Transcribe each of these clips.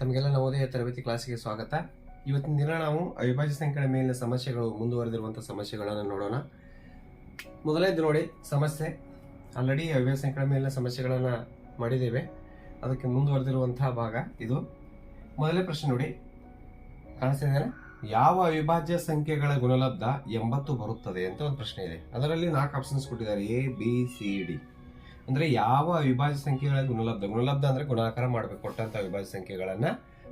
ತಮಗೆಲ್ಲ ನವೋದಯ ತರಬೇತಿ ಕ್ಲಾಸಿಗೆ ಸ್ವಾಗತ. ಇವತ್ತಿನ ದಿನ ನಾವು ಅವಿಭಾಜ್ಯ ಸಂಖ್ಯೆಗಳ ಮೇಲಿನ ಸಮಸ್ಯೆಗಳು ಮುಂದುವರೆದಿರುವಂಥ ಸಮಸ್ಯೆಗಳನ್ನು ನೋಡೋಣ. ಮೊದಲನೇದು ನೋಡಿ, ಸಮಸ್ಯೆ. ಆಲ್ರೆಡಿ ಅವಿಭಾಜ್ಯ ಸಂಖ್ಯೆಗಳ ಮೇಲಿನ ಸಮಸ್ಯೆಗಳನ್ನು ಮಾಡಿದ್ದೇವೆ. ಅದಕ್ಕೆ ಮುಂದುವರೆದಿರುವಂತಹ ಭಾಗ ಇದು. ಮೊದಲನೇ ಪ್ರಶ್ನೆ ನೋಡಿ. ಕಾಣಿಸ್ತಿದ್ದೇನೆ ಯಾವ ಅವಿಭಾಜ್ಯ ಸಂಖ್ಯೆಗಳ ಗುಣಲಬ್ಧ ಎಂಬತ್ತು ಬರುತ್ತದೆ ಅಂತ ಒಂದು ಪ್ರಶ್ನೆ ಇದೆ. ಅದರಲ್ಲಿ ನಾಲ್ಕು ಆಪ್ಷನ್ಸ್ ಕೊಟ್ಟಿದ್ದಾರೆ. ಎ ಬಿ ಸಿ ಡಿ ಅಂದ್ರೆ ಯಾವ ಅವಿಭಾಜ್ಯ ಸಂಖ್ಯೆಗಳ ಗುಣಲಬ್ಧ ಗುಣಲಬ್ಧ ಅಂದ್ರೆ ಗುಣಾಕಾರ ಮಾಡಬೇಕು, ಕೊಟ್ಟಂತ ಅವಿಭಾಜ್ಯ ಸಂಖ್ಯೆಗಳನ್ನ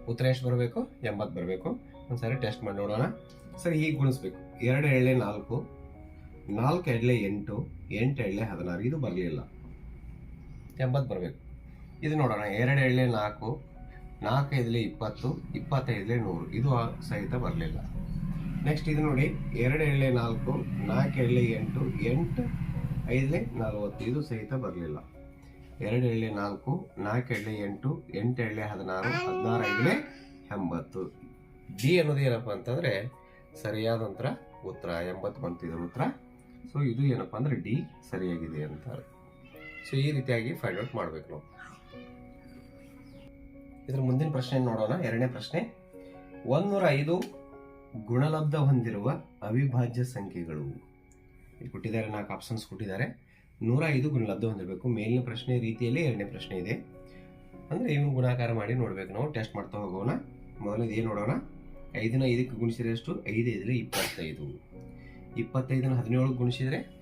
ಉತ್ತರ ಎಷ್ಟು ಬರಬೇಕು ಎಂಬತ್ತು ಬರಬೇಕು. ಒಂದ್ಸರಿ ಟೆಸ್ಟ್ ಮಾಡಿ ನೋಡೋಣ. ಸರಿ, ಹೀಗೆ ಗುಣಿಸ್ಬೇಕು. ಎರಡು ಎಳ್ಳೆ ನಾಲ್ಕು ನಾಲ್ಕು ಎಡ್ಲೆ ಎಂಟು ಎಂಟು ಎಳ್ಳೆ ಹದಿನಾರು. ಇದು ಬರಲಿಲ್ಲ. ಎಂಬತ್ತು ಬರಬೇಕು. ಇದು ನೋಡೋಣ. ಎರಡು ಎಳ್ಳೆ ನಾಲ್ಕು ನಾಲ್ಕು ಐದಲೆ ಇಪ್ಪತ್ತು ಇಪ್ಪತ್ತೈದಲೆ ನೂರು. ಇದು ಸಹಿತ ಬರಲಿಲ್ಲ. ನೆಕ್ಸ್ಟ್ ಇದು ನೋಡಿ. ಎರಡು ಎಳ್ಳೆ ನಾಲ್ಕು ನಾಲ್ಕು ಎಳ್ಳೆ ಎಂಟು ಎಂಟು ಐದಲೆ ನಲವತ್ತು ಇದು ಸಹಿತ ಬರಲಿಲ್ಲ. ಎರಡು ಎಳ್ಳೆ ನಾಲ್ಕು ನಾಲ್ಕು ಎಳ್ಳೆ ಎಂಟು ಎಂಟು ಎಳ್ಳೆ ಹದಿನಾರು ಹದಿನಾರು ಐದಲೆ ಎಂಬತ್ತು. ಡಿ ಅನ್ನೋದು ಏನಪ್ಪ ಅಂತಂದರೆ ಸರಿಯಾದ ನಂತರ ಉತ್ತರ, ಎಂಬತ್ತು ಬಂತಿದೆ ಉತ್ತರ. ಸೊ ಇದು ಏನಪ್ಪ ಅಂದ್ರೆ ಡಿ ಸರಿಯಾಗಿದೆ ಅಂತಾರೆ. ಸೊ ಈ ರೀತಿಯಾಗಿ ಫೈಂಡ್ ಔಟ್ ಮಾಡಬೇಕು ನಾವು. ಇದರ ಮುಂದಿನ ಪ್ರಶ್ನೆ ನೋಡೋಣ. ಎರಡನೇ ಪ್ರಶ್ನೆ, ಒಂದೂರ ಐದು ಗುಣಲಬ್ಧ ಹೊಂದಿರುವ ಅವಿಭಾಜ್ಯ ಸಂಖ್ಯೆಗಳು. ಇಲ್ಲಿ ಕೊಟ್ಟಿದ್ದಾರೆ, ನಾಲ್ಕು ಆಪ್ಷನ್ಸ್ ಕೊಟ್ಟಿದ್ದಾರೆ. ನೂರ ಐದು ಗುಣಲಬ್ಧ ಹೊಂದಿರಬೇಕು. ಮೇಲಿನ ಪ್ರಶ್ನೆ ರೀತಿಯಲ್ಲಿ ಎರಡನೇ ಪ್ರಶ್ನೆ ಇದೆ. ಅಂದರೆ ಇವು ಗುಣಾಕಾರ ಮಾಡಿ ನೋಡಬೇಕು. ನಾವು ಟೆಸ್ಟ್ ಮಾಡ್ತಾ ಹೋಗೋಣ. ಮೊದಲನೇದು ಏನು ನೋಡೋಣ? ಐದನ್ನ ಐದಕ್ಕೆ ಗುಣಿಸಿದ್ರೆ ಎಷ್ಟು? ಐದು ಐದರೆ ಇಪ್ಪತ್ತೈದು. ಇಪ್ಪತ್ತೈದನ್ನು ಹದಿನೇಳಕ್ಕೆ ಗುಣಿಸಿದರೆ?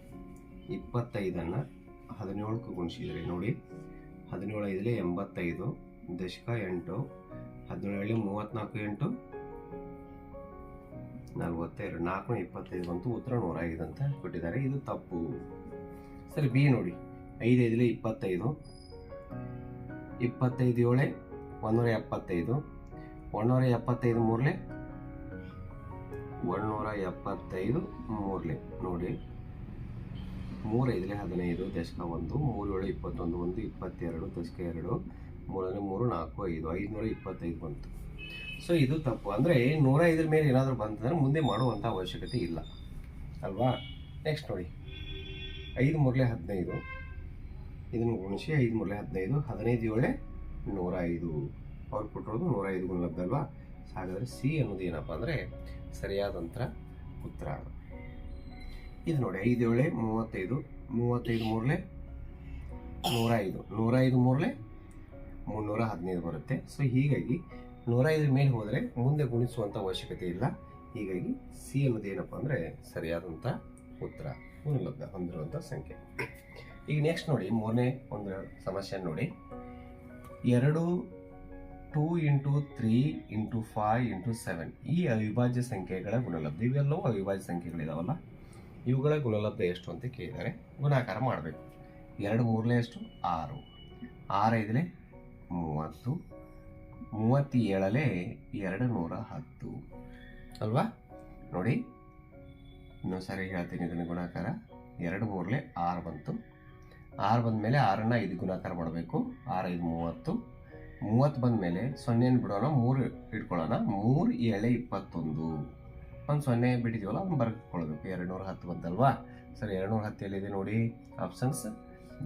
ಇಪ್ಪತ್ತೈದನ್ನು ಹದಿನೇಳಕ್ಕೆ ಗುಣಿಸಿದರೆ ನೋಡಿ. ಹದಿನೇಳು ಐದಲೆ ಎಂಬತ್ತೈದು ದಶಕ ಎಂಟು, ಹದಿನೇಳು ಮೂವತ್ತ್ನಾಲ್ಕು ಎಂಟು ನಲವತ್ತೆರಡು, ನಾಲ್ಕು, ಇಪ್ಪತ್ತೈದು ಅಂತೂ ಉತ್ತರ ನೂರ ಐದು ಅಂತ ಕೊಟ್ಟಿದ್ದಾರೆ. ಇದು ತಪ್ಪು. ಸರಿ, ಬಿ ನೋಡಿ. ಐದೈದಲೇ ಇಪ್ಪತ್ತೈದು ಇಪ್ಪತ್ತೈದು ಏಳೆ ಒಂದೂರ ಎಪ್ಪತ್ತೈದು ಒಂದೂರ ಎಪ್ಪತ್ತೈದು ಮೂರಲೆ ಒಂದೂರ ಎಪ್ಪತ್ತೈದು ಮೂರಲೆ. ನೋಡಿ, ಮೂರೈದಲೇ ಹದಿನೈದು, ದಶಕ ಒಂದು ಮೂರು ಏಳು ಇಪ್ಪತ್ತೊಂದು, ಒಂದು, ಇಪ್ಪತ್ತೆರಡು, ದಶಕ ಎರಡು ಮೂರನೇ ಮೂರು, ನಾಲ್ಕು, ಐದು, ಐದುನೂರ ಇಪ್ಪತ್ತೈದು ಬಂತು. ಸೊ ಇದು ತಪ್ಪು. ಅಂದರೆ ನೂರ ಐದರ ಮೇಲೆ ಏನಾದರೂ ಬಂತಂದ್ರೆ ಮುಂದೆ ಮಾಡುವಂಥ ಅವಶ್ಯಕತೆ ಇಲ್ಲ. ಅಲ್ವಾ? ನೆಕ್ಸ್ಟ್ ನೋಡಿ. ಐದು ಮೂರಲೆ ಹದಿನೈದು. ಇದನ್ನು ಗುಣಿಸಿ ಐದು ಮೂರಲೆ ಹದಿನೈದು ಹದಿನೈದು ಏಳೆ ನೂರ ಐದು ಅವ್ರು ಕೊಟ್ಟಿರೋದು ನೂರ ಐದು ಗುಣಲಬ್ಧ ಅಲ್ವಾ? ಹಾಗಾದರೆ ಸಿ ಅನ್ನೋದು ಏನಪ್ಪ ಅಂದರೆ ಸರಿಯಾದಂಥ ಉತ್ತರ. ಇದು ನೋಡಿ, ಐದು ಏಳೆ, ಮೂವತ್ತೈದು ಮೂವತ್ತೈದು ಮೂರಲೆ ನೂರ ಐದು ನೂರ ಐದು ಮೂರಲೆ ಮುನ್ನೂರ ಹದಿನೈದು ಬರುತ್ತೆ. ಸೊ ಹೀಗಾಗಿ ನೂರೈದರ ಮೇಲೆ ಹೋದರೆ ಮುಂದೆ ಗುಣಿಸುವಂಥ ಅವಶ್ಯಕತೆ ಇಲ್ಲ. ಹೀಗಾಗಿ ಸಿ ಅನ್ನೋದು ಏನಪ್ಪ ಅಂದರೆ ಸರಿಯಾದಂಥ ಉತ್ತರ. ಗುಣಲಬ್ಧ ಹೊಂದಿರುವಂಥ ಸಂಖ್ಯೆ. ಈಗ ನೆಕ್ಸ್ಟ್ ನೋಡಿ, ಮೂರನೇ ಒಂದು ಸಮಸ್ಯೆ ನೋಡಿ. ಎರಡು two into three into five into seven. ಈ ಅವಿಭಾಜ್ಯ ಸಂಖ್ಯೆಗಳ ಗುಣಲಬ್ಧ, ಇವೆಲ್ಲವೂ ಅವಿಭಾಜ್ಯ ಸಂಖ್ಯೆಗಳಿದಾವಲ್ಲ? ಇವುಗಳ ಗುಣಲಬ್ಧ ಎಷ್ಟು ಅಂತ ಕೇಳಿದರೆ ಗುಣಾಕಾರ ಮಾಡಬೇಕು. ಎರಡು ಮೂರಲೇ ಎಷ್ಟು? ಆರು. ಆರು ಐದಲೇ ಮೂವತ್ತು ಮೂವತ್ತೇಳಲೇ ಎರಡು ನೂರ ಹತ್ತು. ಅಲ್ವಾ? ನೋಡಿ ಇನ್ನೊಂದು ಸಾರಿ ಹೇಳ್ತೀನಿ ಇದನ್ನು ಗುಣಾಕಾರ. ಎರಡು ಮೂರಲೆ ಆರು ಬಂತು. ಆರು ಬಂದ ಮೇಲೆ ಆರನ್ನು ಐದು ಗುಣಾಕಾರ ಮಾಡಬೇಕು. ಆರು ಐದು ಮೂವತ್ತು. ಮೂವತ್ತು ಬಂದ ಮೇಲೆ ಸೊನ್ನೆಯನ್ನು ಬಿಡೋಣ? ಮೂರು ಇಟ್ಕೊಳ್ಳೋಣ. ಮೂರು ಏಳೆ ಇಪ್ಪತ್ತೊಂದು. ಒಂದು ಸೊನ್ನೆ ಬಿಟ್ಟಿದ್ದೀವಲ್ಲ ಅದನ್ನು ಬರ್ಕೊಳ್ಬೇಕು. ಎರಡು ನೂರ ಹತ್ತು ಬಂತಲ್ವಾ? ಸರಿ ಎರಡು ನೂರ ಹತ್ತು ಎಲ್ಲಿದೆ ನೋಡಿ. Options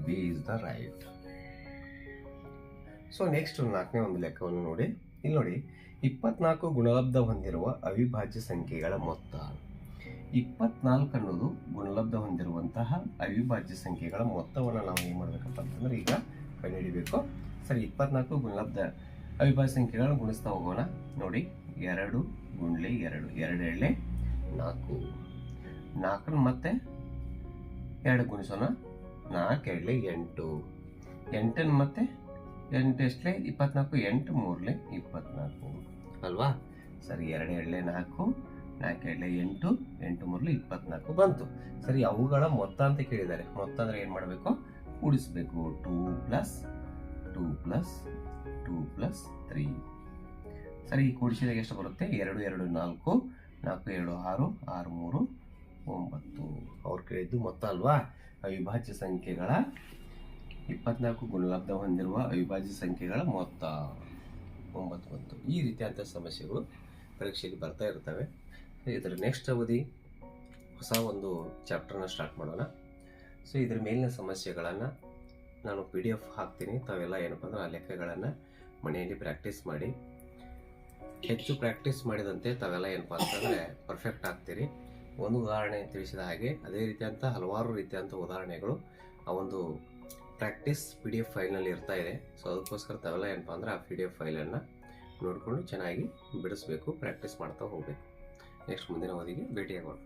B is the right so next ನಾಲ್ಕನೇ ಒಂದು ಲೆಕ್ಕವನ್ನು ನೋಡಿ. ಇಲ್ಲಿ ನೋಡಿ, ಇಪ್ಪತ್ನಾಲ್ಕು ಗುಣಲಬ್ಧ ಹೊಂದಿರುವ ಅವಿಭಾಜ್ಯ ಸಂಖ್ಯೆಗಳ ಮೊತ್ತ. ಇಪ್ಪತ್ನಾಲ್ಕು ಅನ್ನೋದು ಗುಣಲಬ್ಧ ಹೊಂದಿರುವಂತಹ ಅವಿಭಾಜ್ಯ ಸಂಖ್ಯೆಗಳ ಮೊತ್ತವನ್ನು ನಾವು ಏನು ಮಾಡಬೇಕಪ್ಪ ಅಂತಂದ್ರೆ ಈಗ ಕಂಡುಹಿಡಿಬೇಕು. ಸರಿ, ಇಪ್ಪತ್ನಾಲ್ಕು ಗುಣಲಬ್ಧ ಅವಿಭಾಜ್ಯ ಸಂಖ್ಯೆಗಳನ್ನು ಗುಣಿಸ್ತಾ ಹೋಗೋಣ. ನೋಡಿ, ಎರಡು ಗುಂಡ್ಲೆ ಎರಡು ಎರಡು ಎಳ್ಳೆ ನಾಲ್ಕು. ನಾಲ್ಕನ್ನು ಮತ್ತೆ ಎರಡು ಗುಣಿಸೋಣ. ನಾಲ್ಕು ಎಳ್ಳೆ ಎಂಟು. ಎಂಟನ್ನು ಮತ್ತೆ ಎಂಟು ಎಷ್ಟಲೆ? ಇಪ್ಪತ್ನಾಲ್ಕು ಎಂಟು ಮೂರಲೆ? ಇಪ್ಪತ್ನಾಲ್ಕು. ಅಲ್ವಾ? ಸರಿ ಎರಡು ಎಳ್ಳೆ ನಾಲ್ಕು ನಾಲ್ಕು ಎಳ್ಳೆ ಎಂಟು ಎಂಟು ಮೂರಲೆ ಇಪ್ಪತ್ನಾಲ್ಕು ಬಂತು. ಸರಿ ಅವುಗಳ ಮೊತ್ತ ಅಂತ ಕೇಳಿದ್ದಾರೆ. ಮೊತ್ತ ಅಂದರೆ ಏನು ಮಾಡಬೇಕು? ಕೂಡಿಸ್ಬೇಕು. Two plus two plus two plus three. ಸರಿ ಕೂಡಿಸಿದಾಗ ಎಷ್ಟು ಬರುತ್ತೆ? ಎರಡು ಎರಡು ನಾಲ್ಕು ನಾಲ್ಕು ಎರಡು ಆರು ಆರು ಮೂರು ಒಂಬತ್ತು. ಅವ್ರು ಕೇಳಿದ್ದು ಮೊತ್ತ ಅಲ್ವಾ? ಅವಿಭಾಜ್ಯ ಸಂಖ್ಯೆಗಳ ಇಪ್ಪತ್ನಾಲ್ಕು ಗುಣಲಬ್ಧ ಹೊಂದಿರುವ ಅವಿಭಾಜ್ಯ ಸಂಖ್ಯೆಗಳ ಮೊತ್ತ ಒಂಬತ್ತು ಬಂತು ಈ ರೀತಿಯಾದಂಥ ಸಮಸ್ಯೆಗಳು ಪರೀಕ್ಷೆಯಲ್ಲಿ ಬರ್ತಾ ಇರ್ತವೆ. ಇದರ ನೆಕ್ಸ್ಟ್ ಅವಧಿ ಹೊಸ ಒಂದು ಚಾಪ್ಟರ್ನ ಸ್ಟಾರ್ಟ್ ಮಾಡೋಣ. ಸೊ ಇದ್ರ ಮೇಲಿನ ಸಮಸ್ಯೆಗಳನ್ನು ನಾನು ಪಿ ಡಿ ಎಫ್ ಹಾಕ್ತೀನಿ. ತಾವೆಲ್ಲ ಏನಪ್ಪ ಅಂದ್ರೆ ಆ ಲೆಕ್ಕಗಳನ್ನು ಮನೆಯಲ್ಲಿ ಪ್ರಾಕ್ಟೀಸ್ ಮಾಡಿ. ಹೆಚ್ಚು ಪ್ರಾಕ್ಟೀಸ್ ಮಾಡಿದಂತೆ ತಾವೆಲ್ಲ ಏನಪ್ಪ ಅಂತಂದರೆ ಪರ್ಫೆಕ್ಟ್ ಆಗ್ತೀರಿ. ಒಂದು ಉದಾಹರಣೆ ತಿಳಿಸಿದ ಹಾಗೆ, ಅದೇ ರೀತಿಯಂಥ ಹಲವಾರು ರೀತಿಯಂಥ ಉದಾಹರಣೆಗಳು ಆ ಒಂದು ಪ್ರಾಕ್ಟೀಸ್ ಪಿ ಡಿ ಎಫ್ ಫೈಲ್ನಲ್ಲಿ ಇರ್ತಾ ಇದೆ. ಸೊ ಅದಕ್ಕೋಸ್ಕರ ತಾವೆಲ್ಲ ಏನಪ್ಪ ಅಂದ್ರೆ ಆ ಪಿ ಡಿ ಎಫ್ ಫೈಲನ್ನು ನೋಡಿಕೊಂಡು ಚೆನ್ನಾಗಿ ಬಿಡಿಸ್ಬೇಕು, ಪ್ರಾಕ್ಟೀಸ್ ಮಾಡ್ತಾ ಹೋಗಬೇಕು. ನೆಕ್ಸ್ಟ್ ಮುಂದಿನ ಅವಧಿಗೆ ಭೇಟಿಯಾಗೋಣ.